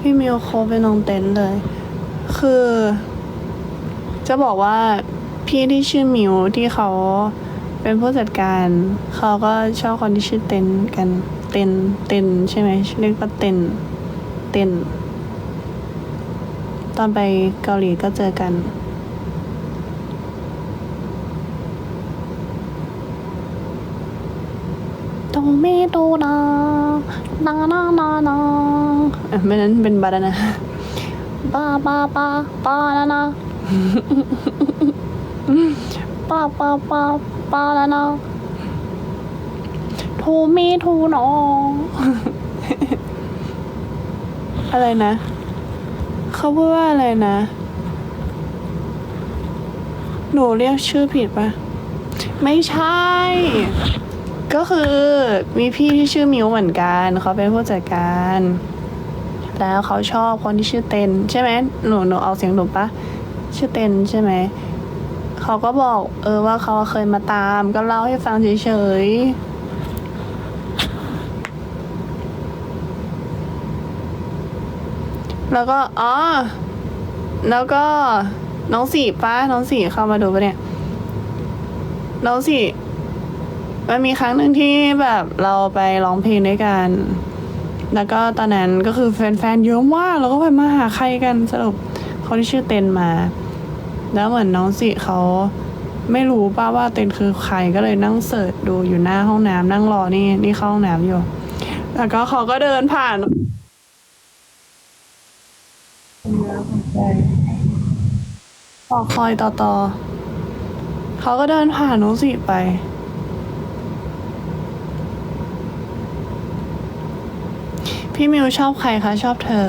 พี่มิวโคบเป็นน้องเต็นเลย คือ จะบอกว่าพี่ที่ชื่อมิวที่เขาเป็นผู้จัดการ เขาก็ชอบคนที่ชื่อเต็นกันเต็นเต็นใช่ไหมเรียกว่าเต็นเต็นตอนไปเกาหลีก็เจอกัน ตรงมีตูนานานานานาเอ้ยไม่นั้นเป็นบาดานะปาปาปาปานานาปาปาปาปานานาทูมีทูนออะไรนะ เขาพูดว่าอะไรนะ หนูเรียกชื่อผิดปะไม่ใช่ ก็คือมีพี่ที่ชื่อมิวเหมือนกันเขาเป็นผู้จัดการ แล้วเขาชอบคนที่ชื่อเต็นใช่ไหมหนูหนูเอาเสียงหนูปะชื่อเต็นใช่ไหมเขาก็บอก เออว่าเขาเคยมาตาม ก็เล่าให้ฟังเฉยๆแล้วก็อ๋อแล้วก็น้องสี่ป้าน้องสี่เข้ามาดูปะเนี่ยน้องสี่ มันมีครั้งหนึ่งที่แบบเราไปร้องเพลงด้วยกัน แล้วก็ตอนนั้นก็คือแฟนๆเยอะมากแล้วก็ไปมาหาใครกันสรุปคนที่ชื่อเต็นมา แล้วเหมือนน้องสิเขาไม่รู้ป้าว่าเต็นคือใครก็เลยนั่งเสิร์ชดูอยู่หน้าห้องน้ำนั่งรอนี่นี่เข้าห้องน้ำอยู่ แล้วก็เขาก็เดินผ่านรอคอยต่อต่อเขาก็เดินผ่านน้องสิไป พี่มิวชอบใครคะ ชอบเธอ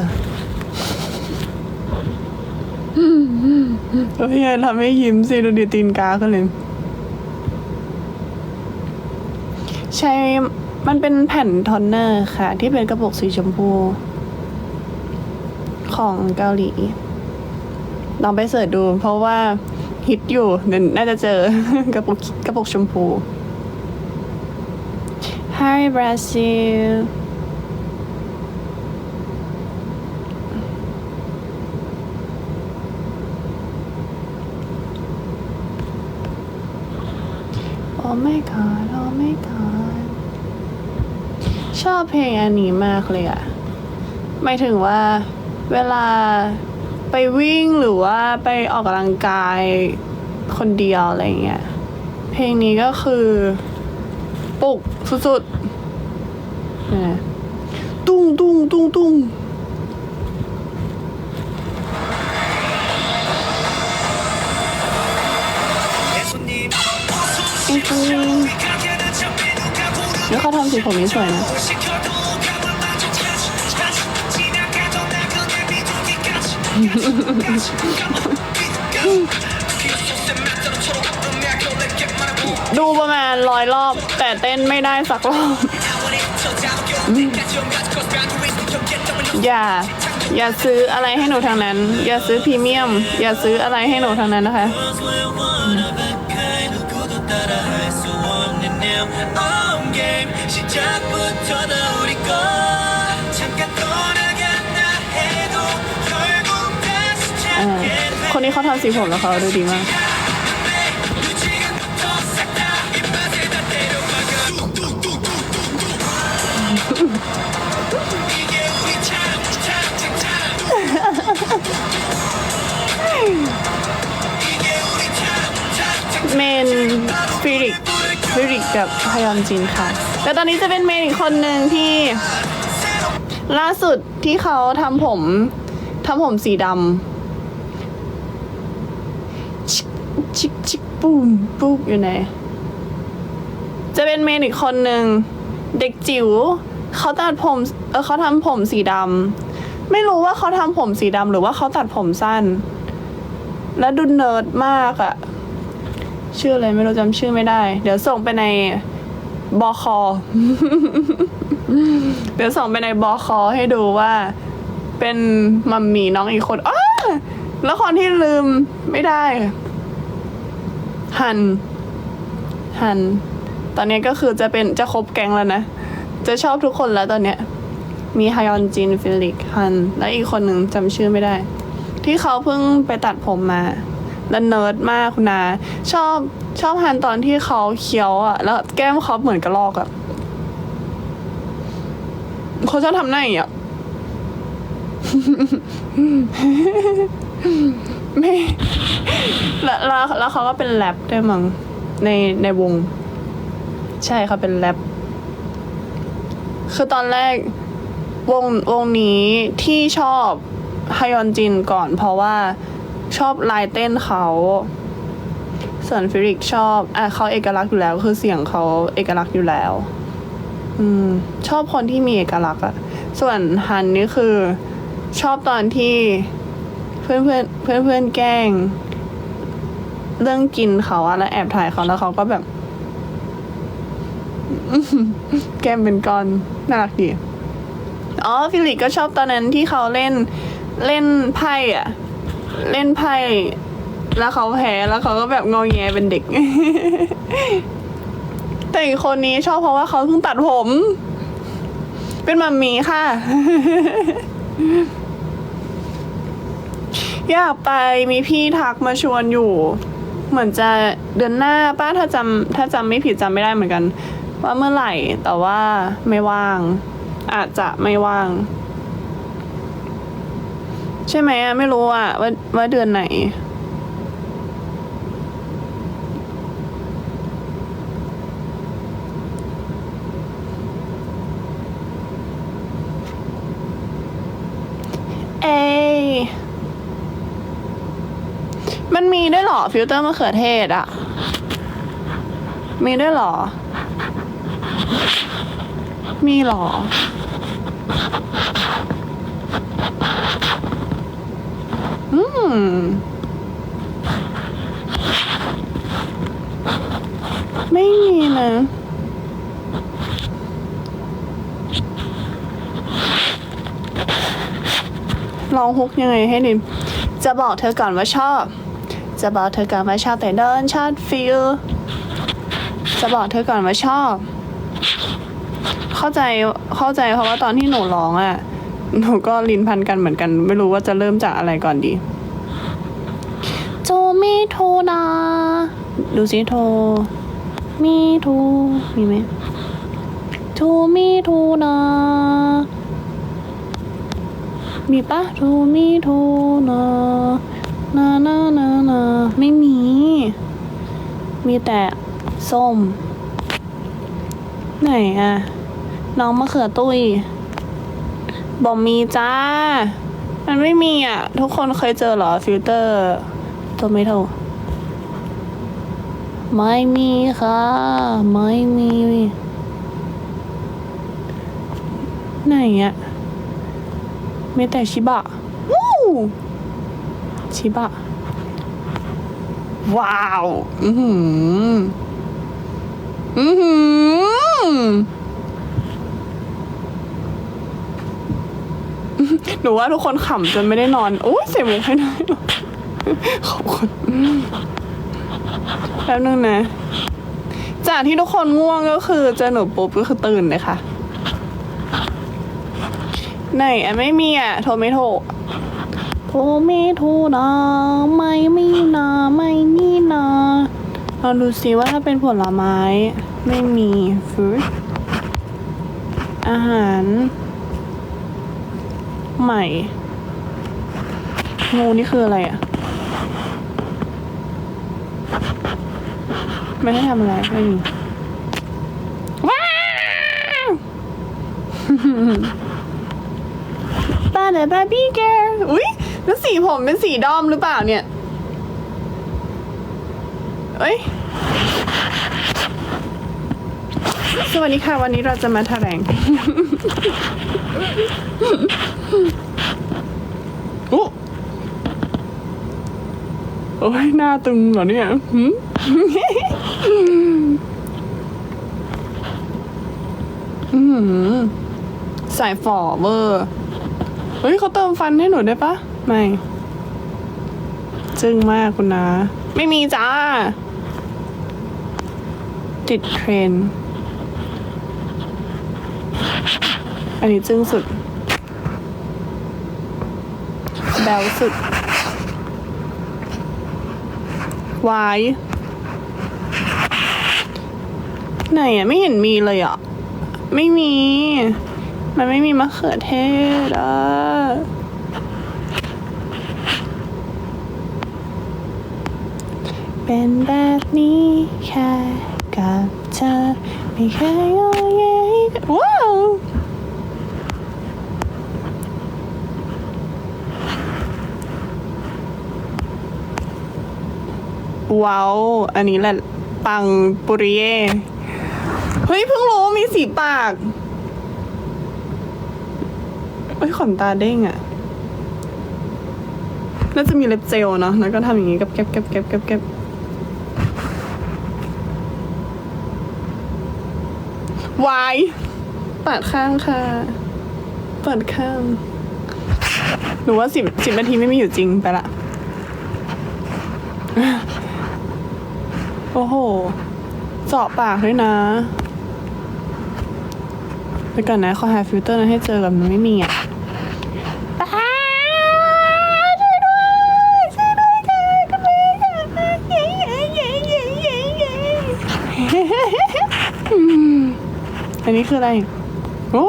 เฮ้ยทำให้ยิ้มสิดูดิตีนกาขึ้นเลยใช่มันเป็นแผ่นทอนเนอร์ค่ะ ที่เป็นกระปุกสีชมพู ของเกาหลี ลองไปเสิร์ชดู เพราะว่าฮิตอยู่เดี๋ยวน่าจะเจอกระปุกกระปุกชมพู Hi Brazil อ้ my god โอ้ my god ชอบเพลงอันนี้มากเลยอะหมายถึงว่าเวลาไปวิ่งหรือว่าไปออกกำลังกายคนเดียวอะไรเงี้ย เพลงนี้ก็คือ ปุกสุดๆเนี่ยตุ้งตุ้งตุ้งตุ้ง จริงๆแล้วเขาทำสีผมนี้สวยนะดูประมาณร้อยรอบ แต่เต้นไม่ได้สักรอบ อย่า อย่าซื้ออะไรให้หนูทางนั้น อย่าซื้อพรีเมียม อย่าซื้ออะไรให้หนูทางนั้นนะคะ เออคนนี้เขาทำสีผมแล้วเขาดูดีมากเมนฟิริก ฟิริกกับฮยอนจินค่ะ แต่ตอนนี้จะเป็นเมนอีกคนหนึ่งที่ ล่าสุดที่เขาทำผมทำผมสีดำชิกชิกชิกปูมปุ๊บอยู่ไหนจะเป็นเมนอีกคนหนึ่งเด็กจิ๋วเขาตัดผมเออเขาทำผมสีดำไม่รู้ว่าเขาทำผมสีดำหรือว่าเขาตัดผมสั้น แล้วดูเนิร์ดมากอะ ชื่ออะไรไม่รู้จำชื่อไม่ได้ เดี๋ยวส่งไปในบอคอ เดี๋ยวส่งไปในบอคอให้ดูว่า เป็นมัมมี่น้องอีกคนอ้าแล้วคนที่ลืมไม่ได้ หัน หัน ตอนนี้ก็คือจะเป็นจะครบแก๊งแล้วนะ จะชอบทุกคนแล้วตอนเนี้ย มีฮยอนจินฟิลิกฮัน และอีกคนหนึ่งจำชื่อไม่ได้ ที่เขาเพิ่งไปตัดผมมา แล้วเนิร์ดมากคุณนา ชอบชอบฮันตอนที่เขาเคี้ยวอะ แล้วแก้มเขาเหมือนกระลอกอะเขาชอบทำหน้าอย่างเงี้ยไม่แล้วแล้วแล้วเขาก็เป็นแรปด้วยมั้งในในวง ใช่เขาเป็นแรปคือตอนแรกวงวงนี้ที่ชอบฮยอนจินก่อนเพราะว่า ชอบลายเต้นเขา ส่วนฟิริกชอบอะเขาเอกลักษณ์อยู่แล้ว คือเสียงเขาเอกลักษณ์อยู่แล้ว อืม ชอบคนที่มีเอกลักษณ์อะส่วนฮันนี่คือ ชอบตอนที่เพื่อนเพื่อนเพื่อนเพื่อนแกล้ง เรื่องกินเขาอะแล้วแอบถ่ายเขาแล้วเขาก็แบบ แก้มเป็นก้อนน่ารักดีอ๋อฟิลิปก็ชอบตอนนั้นที่เขาเล่นเล่นไพ่อะ เล่นไพ่แล้วเขาแพ้แล้วเขาก็แบบงอแงเป็นเด็ก แต่อีกคนนี้ชอบเพราะว่าเขาเพิ่งตัดผม เป็นมัมมี่ค่ะ อยากไปมีพี่ทักมาชวนอยู่ เหมือนจะเดือนหน้าป้าถ้าจำถ้าจำไม่ผิดจำไม่ได้เหมือนกัน ว่าเมื่อไหร่แต่ว่าไม่ว่าง อาจจะไม่ว่าง ใช่ไหมอะไม่รู้อะว่าว่าเดือนไหน เอ มันมีด้วยเหรอ ฟิลเตอร์มะเขือเทศอะมีด้วยเหรอ มีเหรอ อืมไม่มีนะลองฮุกยังไงให้ดิมจะบอกเธอก่อนว่าชอบ จะบอกเธอก่อนว่าชอบแต่เดินชาติฟิลจะบอกเธอก่อนว่าชอบ เข้าใจเข้าใจเพราะว่าตอนที่หนูร้องอะ่ะ หนูก็ลิ้นพันกันเหมือนกัน ไม่รู้ว่าจะเริ่มจากอะไรก่อนดี โจมีโทนะดูสิโทมีโทมีไหมโทมีโทนะมีปะโทมีโทนะนานานานาไม่มี มีแต่ส้ม ไหนอะน้องมะเขือตุ้ย บอกมีจ้า มันไม่มีอะ ทุกคนเคยเจอเหรอฟิลเตอร์ตัวไม่โทไม่มีค่ะ ไม่มี ไหนอะมีแต่ชิบะวู้ชิบะ ว้าว อือหือ อือหือ หนูว่าทุกคนขำจนไม่ได้นอน โอ้ยเสียมุกให้หน่อยขอบคุณแป๊บนึงนะ จากที่ทุกคนง่วงก็คือเจอหนูปุ๊บก็คือตื่นเลยค่ะ ไหนอะไม่มีอะ โทรไม่โทรโทรไม่โทรนะไม่มีนะไม่มีนะลองดูซิว่าถ้าเป็นผลไม้ ไม่มีฟรุตอาหาร ใหม่ งูนี่คืออะไรอะ ไม่ได้ทำอะไรไม่มีว้าวบ้าเลยบาร์บี้แกอุ้ยแล้วสีผมเป็นสีดอมหรือเปล่าเนี่ย เอ้ย สวัสดีค่ะ วันนี้เราจะมาแถลง โอ้โอ้ยหน้าตึงเหรอเนี่ยหืมอืมใส่ฝ่อเวอร์ เฮ้ยเขาเติมฟันให้หนูได้ปะ ไม่ จึ้งมากคุณนะ ไม่มีจ้า ติดเทรน อันนี้จึ้งสุด แบลสุดวายไหนอะ ไม่เห็นมีเลยอะ ไม่มี มันไม่มีมะเขือเทศอะเป็นแบบนี้แค่กับเธอไม่เคยงอแงว้าว ว้าวอันนี้แหละ ปังปุริเย่เฮ้ยเพิ่งรู้มีสีปากเฮ้ยขนตาเด้งอะน่าจะมีเล็บเจลเนาะแล้วก็ทำอย่างนี้กับเก็บเก็บเก็บเก็บเก็บวายปัดข้างค่ะปิดข้างหนูว่าสิบสิบนาทีไม่มีอยู่จริงไปละ โอ้โห เจาะปากด้วยนะไปก่อนนะขอหาฟิลเตอร์นั้นให้เจอกับมันไม่มีอะอันนี้คืออะไรโอ้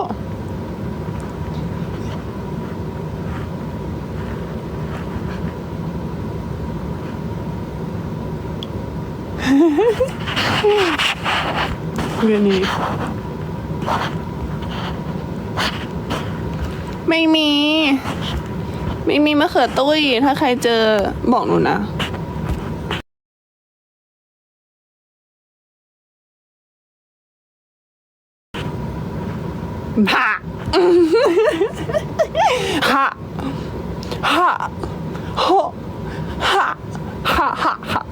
เรื่องนี้ไม่มี ไม่มีมะเขือตุ้ย ถ้าใครเจอบอกหนูนะฮะฮะฮะโฮฮะฮะฮะ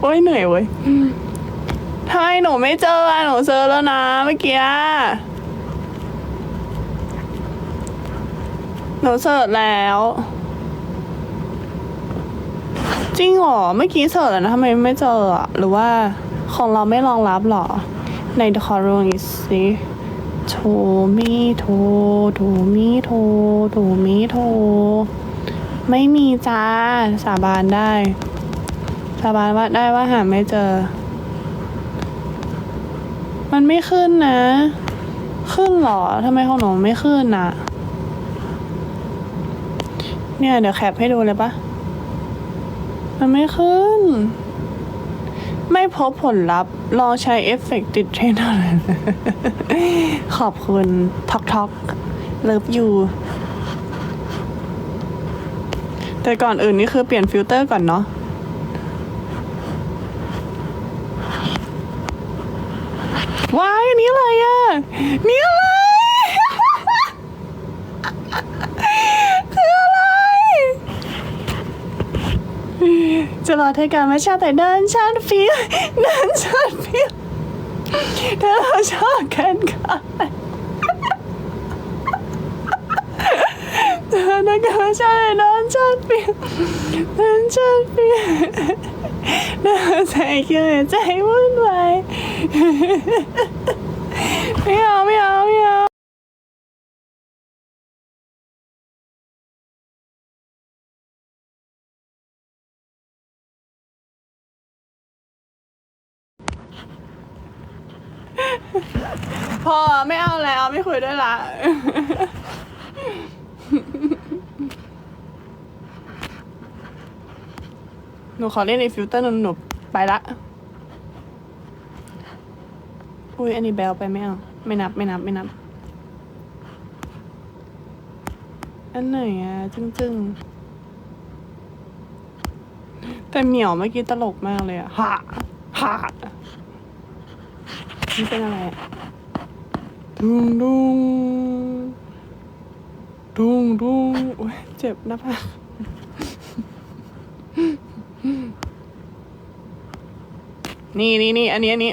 โอ้ยเหนื่อยเว้ยทำไมหนูไม่เจออะหนูเจอแล้วนะเมื่อกี้หนูเสิร์ชแล้ว จริงเหรอเมื่อกี้เสิร์ชแล้วนะทำไมไม่เจออะหรือว่าของเราไม่รองรับเหรอ ในคอรูอีสิโทมีโทโทมีโทโทมีโทไม่มีจ้าสาบานได้ สาบานว่าได้ว่าหาไม่เจอ มันไม่ขึ้นนะ ขึ้นหรอทำไมของหนูไม่ขึ้นน่ะเนี่ยเดี๋ยวแคปให้ดูเลยปะมันไม่ขึ้น ไม่พบผลลัพธ์ลอใช้เอฟเฟกต์ติดเทรนด์อะไรขอบคุณท็อกท็อกเลิฟยูแต่ก่อนอื่นนี่คือเปลี่ยนฟิลเตอร์ก่อนเนาะ ว้ายอันนี้อะไรอะนี่อะไรคืออะไร จะรอเธอการมาชาแต่เดินชาฟิลเดินชาฟิลเธอชอบกันค่ะเธอเดินการมาชาแต่เดิ นชาติฟิลเดินชาติฟิลเดินใจคิวใจวุ่นวายไม่เอาไม่เอาไม่เอาพอไม่เอาแล้วไม่คุยด้วยละ นูขอเล่นในฟิลเตอร์หนูหนูไปละ อุ้ยอันนี้แบลไปไม่เอาไม่นับไม่นับไม่นับ อันไหนอะจึ้งจึ้งแต่เหมียวเมื่อกี้ตลกมากเลยอะฮะฮะนี่เป็นอะไรอะดุงดุงดุงดุงโอ้ยเจ็บหน้าผาก นี่นี่นี่อันนี้อันนี้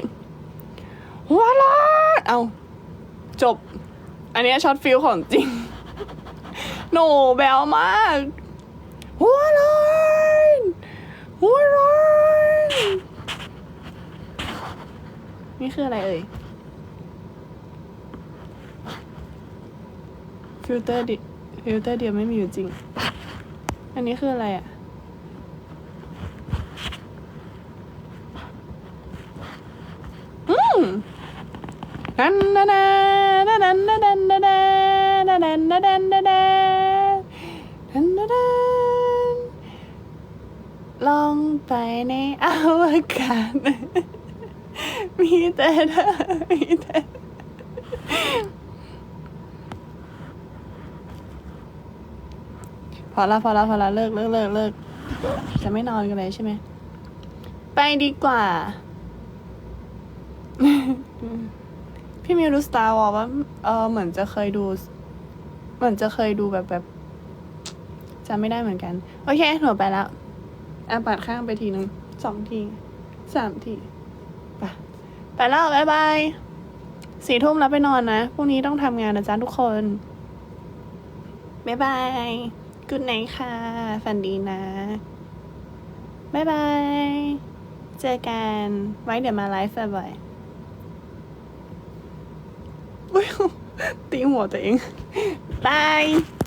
หัวเร้อนเอาจบ อันนี้ช็อตฟิลของจริง โหนแบวมากหัวเร้อนหัวเร้อนนี่คืออะไรเอ่ยฟิลเตอร์ดิฟิลเตอร์เดียวไม่มีอยู่จริง อันนี้คืออะไรอะ อืม ดันนดันดันดันดันดันดันดันดันดันดันดันดันดันดันลองไปในอวกาศมีแต่เธอมีแต่พอละพอละพอละเลิกเลิกเลิกเลิกจะไม่นอนกันเลยใช่ไหม ไปดีกว่า พี่มิวดูสตาร์วอลว่าเออเหมือนจะเคยดู เหมือนจะเคยดูแบบแบบจำไม่ได้เหมือนกัน โอเคหนูไปแล้วอะปัดข้างไปทีหนึ่งสองทีสามทีไปไปแล้วบายบายสี่ทุ่มแล้วไปนอนนะพรุ่งนี้ต้องทำงานนะจ๊ะทุกคนบายบายกุดไนค่ะฝันดีนะบายบาย เจอกัน ไว้เดี๋ยวมาไลฟ์บ่อย 不用 顶我的音，拜。